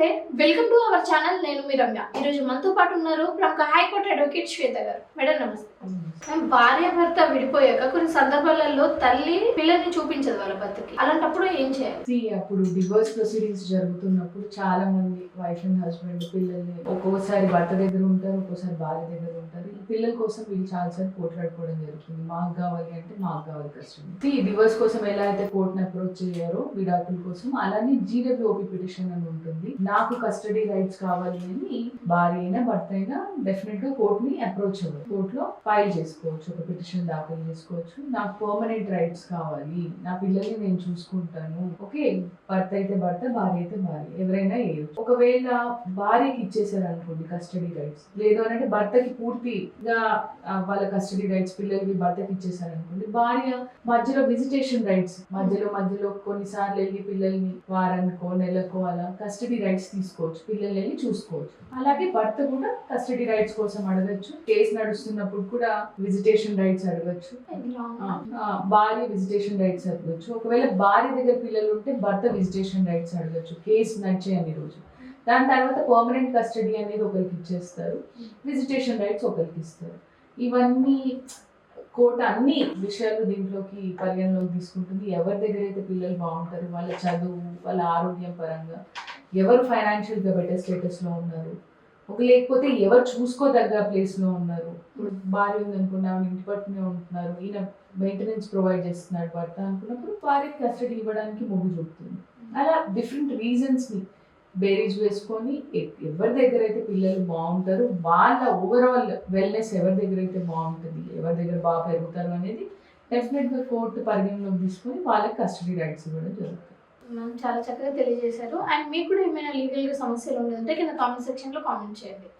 నమస్తే. Welcome to our channel నేను మీ రమ్య. ఈరోజు మనతో పాటు ఉన్నారు ప్రముఖ హైకోర్టు అడ్వకేట్ శ్వేత గారు. మేడం నమస్తే. భార్య భర్త విడిపోయాక కొన్ని సందర్భాలలో తల్లి పిల్లల్ని చూపించదు వాళ్ళ భర్తకి. అలాంటప్పుడు ఏం చేయాలి? అప్పుడు డివోర్స్ ప్రొసీడింగ్స్ జరుగుతున్నప్పుడు చాలా మంది వైఫ్ అండ్ హస్బెండ్ పిల్లల్ని ఒక్కొక్కసారి భర్త దగ్గర ఉంటారు ఒక్కోసారి భార్య దగ్గర ఉంటారు. పిల్లల కోసం వీళ్ళు చాలాసార్లు పోట్లాడుకోవడం జరుగుతుంది. మాకు కావాలి అంటే మాకు కావాలి కష్టం డివోర్స్ కోసం ఎలా అయితే కోర్టును అప్రోచ్ చేయారో విడాకుల కోసం అలానే జీడబ్ల్యూఓపి పిటిషన్ అని ఉంటుంది. నాకు కస్టడీ రైట్స్ కావాలి అని భార్య అయినా భర్త అయినా డెఫినెట్గా కోర్ట్ని అప్రోచ్ అవ్వాలి కోర్టులో ఫైల్ చేస్తారు. చేసుకోవచ్చు ఒక పిటిషన్ దాఖలు చేసుకోవచ్చు. నాకు పర్మనెంట్ రైట్స్ కావాలి. నా పిల్లల్ని నేను చూసుకుంటాను. ఓకే భర్త అయితే భర్త భార్య అయితే భార్య. ఎవరైనా వేయచ్చు ఒకవేళ భార్యకి ఇచ్చేసారు అనుకోండి కస్టడీ రైట్స్ లేదు అని అంటే భర్తకి పూర్తిగా వాళ్ళ కస్టడీ రైట్స్ పిల్లలకి భర్తకి ఇచ్చేసారు అనుకోండి భార్య మధ్యలో విజిటేషన్ రైట్స్ మధ్యలో మధ్యలో కొన్నిసార్లు వెళ్ళి పిల్లల్ని వారానికో నెలకో అలా కస్టడీ రైట్స్ తీసుకోవచ్చు. పిల్లల్ని వెళ్ళి చూసుకోవచ్చు. అలాగే భర్త కూడా కస్టడీ రైట్స్ కోసం అడగచ్చు. కేసు నడుస్తున్నప్పుడు కూడా విజిటేషన్ రైట్స్ అడగచ్చు. భార్య విజిటేషన్ రైట్స్ అడగచ్చు. ఒకవేళ భార్య దగ్గర పిల్లలు ఉంటే భర్త విజిటేషన్ రైట్స్ అడగచ్చు. కేసు నడిచే అన్ని రోజు దాని తర్వాత పర్మనెంట్ కస్టడీ అనేది ఒకరికి ఇచ్చేస్తారు. విజిటేషన్ రైట్స్ ఒకరికి ఇస్తారు. ఇవన్నీ కోర్టు అన్ని విషయాలు దీంట్లోకి పరిగణలోకి తీసుకుంటుంది. ఎవరి దగ్గర అయితే పిల్లలు బాగుంటారు వాళ్ళ చదువు వాళ్ళ ఆరోగ్యం పరంగా ఎవరు ఫైనాన్షియల్గా బెటర్ స్టేటస్లో ఉన్నారు లేకపోతే ఎవరు చూసుకోదగ్గ ప్లేస్లో ఉన్నారు. ఇప్పుడు భార్య ఉంది ఆవిడ ఇంటి పట్టునే ఉంటున్నారు ఈయన మెయింటెనెన్స్ ప్రొవైడ్ చేస్తున్నాడు భర్త అనుకున్నప్పుడు భార్యకి కస్టడీ ఇవ్వడానికి మొగ్గు చూపుతుంది. అలా డిఫరెంట్ రీజన్స్ని బేరీజ్ వేసుకొని ఎవరి దగ్గర అయితే పిల్లలు బాగుంటారు వాళ్ళ ఓవరాల్ వెల్నెస్ ఎవరి దగ్గర అయితే బాగుంటుంది ఎవరి దగ్గర బాగా పెరుగుతారు అనేది డెఫినెట్గా కోర్టు పరిగణలోకి తీసుకొని వాళ్ళకి కస్టడీ రైట్స్ ఇవ్వడం జరుగుతుంది. మ్యామ్ చాలా చక్కగా తెలియజేశారు. అండ్ మీకు కూడా ఏమైనా లీగల్గా సమస్యలు ఉండదంటే కింద కామెంట్ సెక్షన్లో కామెంట్ చేయండి.